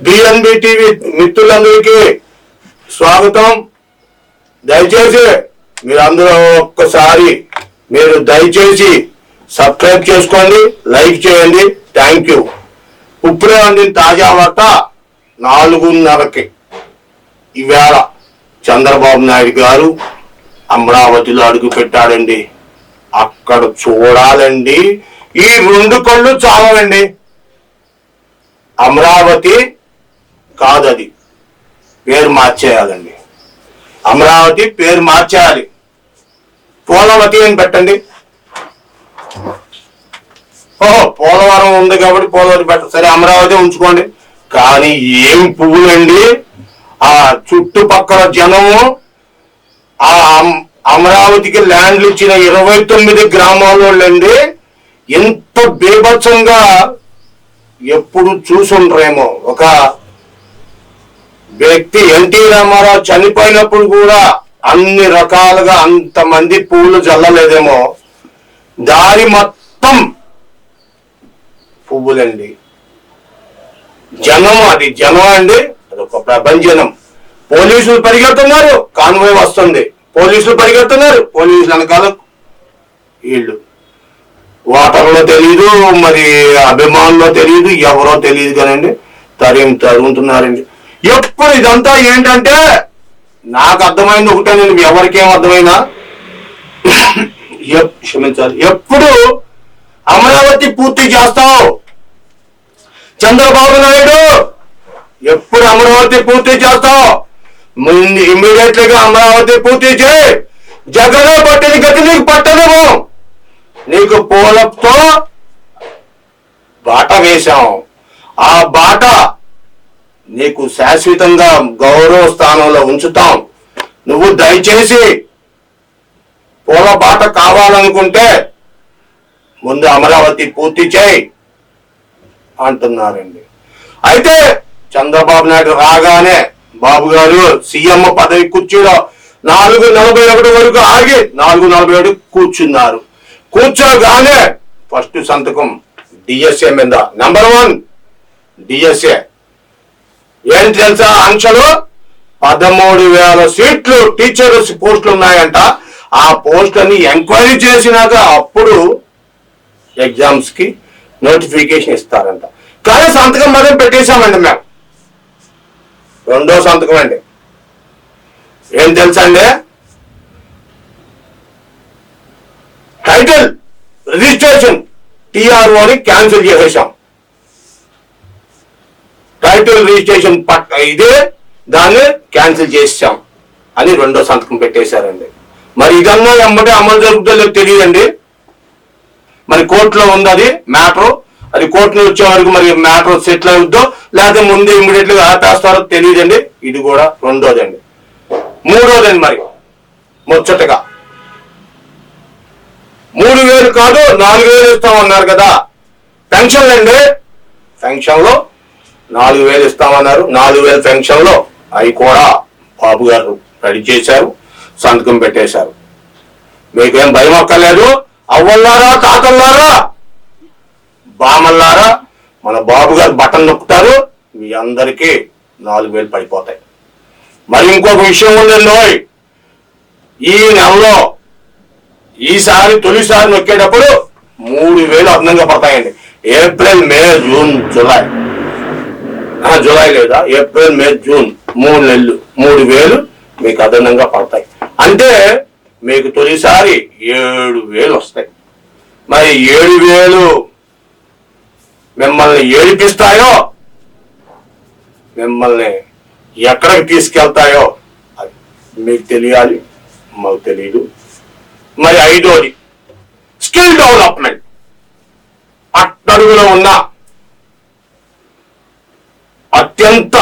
BNB TV మిత్రులందరికీ స్వాగతం. దయచేసి మీరందరూ ఒక్కసారి మీరు దయచేసి సబ్స్క్రైబ్ చేసుకోండి లైక్ చేయండి. Thank you. ఇప్పుడే అందిన తాజా వార్త నాలుగున్నరకి. ఈవేళ చంద్రబాబు నాయుడు గారు అమరావతిలో అడుగు పెట్టాడండి. అక్కడ చూడాలండి. ఈ రెండు కళ్ళు చాలండి అమరావతి కాదది. పేరు మార్చేయాలండి. అమరావతి పేరు మార్చేయాలి. పోలవతి అని పెట్టండి. ఓహో పోలవరం ఉంది కాబట్టి పోలవతి పెట్ట సరే అమరావతి ఉంచుకోండి. కానీ ఏం పువ్వులండి? ఆ చుట్టుపక్కల జనము ఆ అమ్- అమరావతికి ల్యాండ్లు ఇచ్చిన ఇరవై తొమ్మిది గ్రామాలండి ఎంత బీభత్సంగా ఎప్పుడు చూసుండ్రేమో. ఒక వ్యక్తి ఎన్టీ రామారావు చనిపోయినప్పుడు కూడా అన్ని రకాలుగా అంతమంది పూలు చల్లలేదేమో దారి మొత్తం పువ్వులండి. జనం అది జనం అండి అదొక ప్రపంచనం పోలీసులు పరిగెడుతున్నారు కాన్వాయ్ వస్తుంది. పోలీసులు పరిగెడుతున్నారు పోలీసులు వెనకాల వీళ్ళు. వాటర్లో తెలియదు మరి అభిమానులో తెలియదు ఎవరో తెలియదు కానండి. తరిం తరుగుతున్నారండి. ఎప్పుడు ఇదంతా ఏంటంటే నాకు అర్థమైంది ఒకటే నేను ఎవరికేం అర్థమైనా? క్షమించాలి. ఎప్పుడు అమరావతి పూర్తి చేస్తావు? చంద్రబాబు నాయుడు ఎప్పుడు అమరావతి పూర్తి చేస్తావు? ముందు ఇమ్మీడియట్గా అమరావతి పూర్తి చేయి. జగన్ పట్టిన గతి నీకు పట్టదేమో. నీకు పూలతో బాట వేశాం. ఆ బాట నీకు శాశ్వతంగా గౌరవ స్థానంలో ఉంచుతాం. నువ్వు దయచేసి పూలబాట కావాలనుకుంటే ముందు అమరావతి పూర్తి చేయి అంటున్నారండి. అయితే చంద్రబాబు నాయుడు రాగానే బాబు గారు సీఎం పదవి కుర్చీలో నాలుగు నలభై ఒకటి వరకు ఆగి నాలుగు నలభై ఒకటి కూర్చున్నారు. కూర్చోగానే ఫస్ట్ సంతకం డిఎస్ఏ మీద. నెంబర్ వన్ డిఎస్ఏ ఏంటి తెలుసా ఆంక్షలు పదమూడు వేల సీట్లు టీచర్స్ పోస్టులు ఉన్నాయంట. ఆ పోస్టులని ఎంక్వైరీ చేసినాక అప్పుడు ఎగ్జామ్స్కి నోటిఫికేషన్ ఇస్తారంట. కానీ సంతకం మాత్రం పెట్టేశామండి మేము. రెండో సంతకం అండి. ఏం తెలుసా అండి? టైటిల్ రిజిస్ట్రేషన్ టిఆర్ఓని క్యాన్సిల్ చేసేసాం టైటిల్ రిజిస్ట్రేషన్ పట్ ఇదే దాన్ని క్యాన్సిల్ చేసాం అని రెండో సంతకం పెట్టేశారండి. మరి ఇదన్నా ఎమ్మటే అమలు జరుగుతుందో లేదో తెలియదండి. మరి కోర్టులో ఉంది అది మ్యాటర్ అది కోర్టులో వచ్చే వరకు మరి మ్యాటర్ సెటిల్ అవుద్దో లేకపోతే ముందే ఇమీడియట్గా ఆపేస్తారో తెలియదండి. ఇది కూడా రెండోదండి. మూడోదండి మరి ముచ్చటగా. మూడు వేలు కాదు నాలుగు వేలు ఇస్తామన్నారు కదా. పెన్షన్ అండి పెన్షన్లో నాలుగు వేలు ఇస్తామన్నారు. నాలుగు వేల పెన్షన్లో అవి కూడా బాబు గారు రెడీ చేశారు సంతకం పెట్టేశారు. మీకేం భయం అక్కర్లేదు. అవ్వల్లారా తాతల్లారా? బామల్లారా? మన బాబు గారు బటన్ నొక్కుతారు మీ అందరికీ నాలుగు వేలు పడిపోతాయి. మరి ఇంకొక విషయం ఉందండి ఈ నెలలో ఈసారి తొలిసారి నొక్కేటప్పుడు మూడు వేలు అదనంగా పడతాయండి. April May June July. July లేదా ఏప్రిల్ మే జూన్ మూడు నెలలు మూడు వేలు మీకు అదనంగా పడతాయి. అంటే మీకు తొలిసారి ఏడు వేలు వస్తాయి. మరి ఏడు వేలు మిమ్మల్ని ఏడిపిస్తాయో మిమ్మల్ని ఎక్కడికి తీసుకెళ్తాయో అది మీకు తెలియాలి మాకు తెలియదు మరి ఐదోది స్కిల్ డెవలప్మెంట్. అట్టడుగులో ఉన్న అత్యంత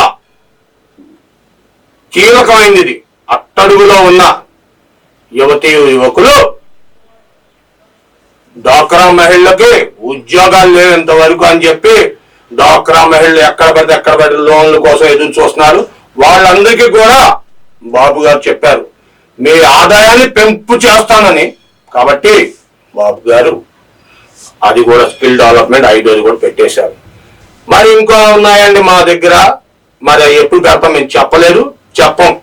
కీలకమైనది. ఇది. అట్టడుగులో ఉన్న యువతీ యువకులు డాక్రా మహిళలకి ఉద్యోగాలు లేనంత వరకు అని చెప్పి డాక్రా మహిళలు ఎక్కడ పడితే ఎక్కడ పడితే లోన్ల కోసం ఎదురు చూస్తున్నారు. వాళ్ళందరికీ కూడా బాబు గారు చెప్పారు మీ ఆదాయాన్ని పెంపు చేస్తానని. కాబట్టి బాబు గారు అది కూడా స్కిల్ డెవలప్మెంట్ ఐదోది కూడా పెట్టేశారు. మరి ఇంకా ఉన్నాయండి మా దగ్గర. మరి ఎప్పుడు పెడతాం మేము చెప్పలేదు. చెప్పం.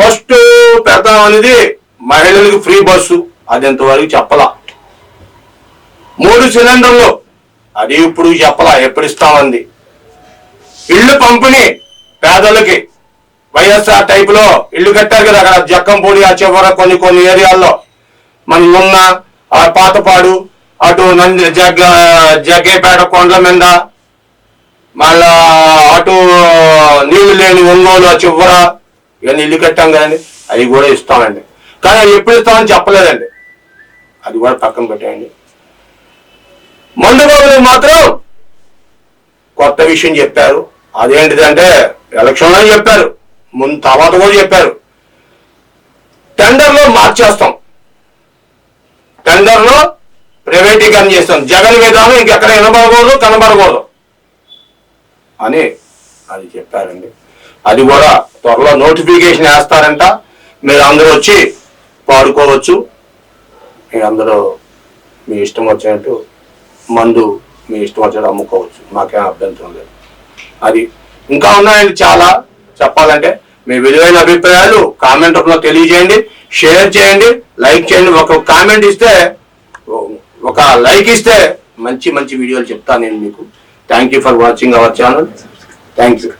ఫస్ట్ పెడతాం అనేది మహిళలకు ఫ్రీ బస్సు. అది ఇంతవరకు చెప్పలా. మూడు సిలిండర్లు. అది ఇప్పుడు చెప్పలా. ఎప్పుడు ఇస్తామంది. ఇల్లు పంపిణీ పేదలకి. వైఎస్ఆర్ టైప్లో ఇల్లు కట్టారు కదా. అక్కడ జక్కంపూడి ఆ చివర కొన్ని కొన్ని ఏరియాల్లో. మన ఉన్న ఆ పాతపాడు అటు నంది జగ్గ జగ్గేపేట కొండల మీద మళ్ళా అటు నీళ్ళు లేని ఒంగోలు ఆ చివర ఇవన్నీ ఇల్లు కట్టాం కదండి. అవి కూడా ఇస్తామండి. కానీ అది ఎప్పుడు ఇస్తామని చెప్పలేదండి. అది కూడా పక్కన పెట్టేయండి. మందు బాబులకు మాత్రం కొత్త విషయం చెప్పారు. అదేంటిదంటే ఎలక్షన్లో చెప్పారు. ముందు తర్వాత కూడా చెప్పారు. టెండర్లో మార్చేస్తాం టెండర్లో ప్రైవేటీకరణ చేస్తాం. జగన్ విధానం ఇంకెక్కడ వినబడకూడదు కనబడకూడదు. అని అది చెప్పారండి. అది కూడా త్వరలో నోటిఫికేషన్ వేస్తారంట. మీరు అందరూ వచ్చి పాడుకోవచ్చు. మీరందరూ మీ ఇష్టం వచ్చినట్టు మందు మీ ఇష్టం వచ్చినట్టు అమ్ముకోవచ్చు. మాకేం అభ్యంతరం లేదు. అది ఇంకా ఉన్నాయండి చాలా. చెప్పాలంటే మీ విలువైన అభిప్రాయాలు కామెంట్ రూపంలో తెలియజేయండి షేర్ చేయండి లైక్ చేయండి. ఒక కామెంట్ ఇస్తే ఒక లైక్ ఇస్తే మంచి మంచి వీడియోలు చెప్తాను నేను మీకు. Thank you for watching our channel thank you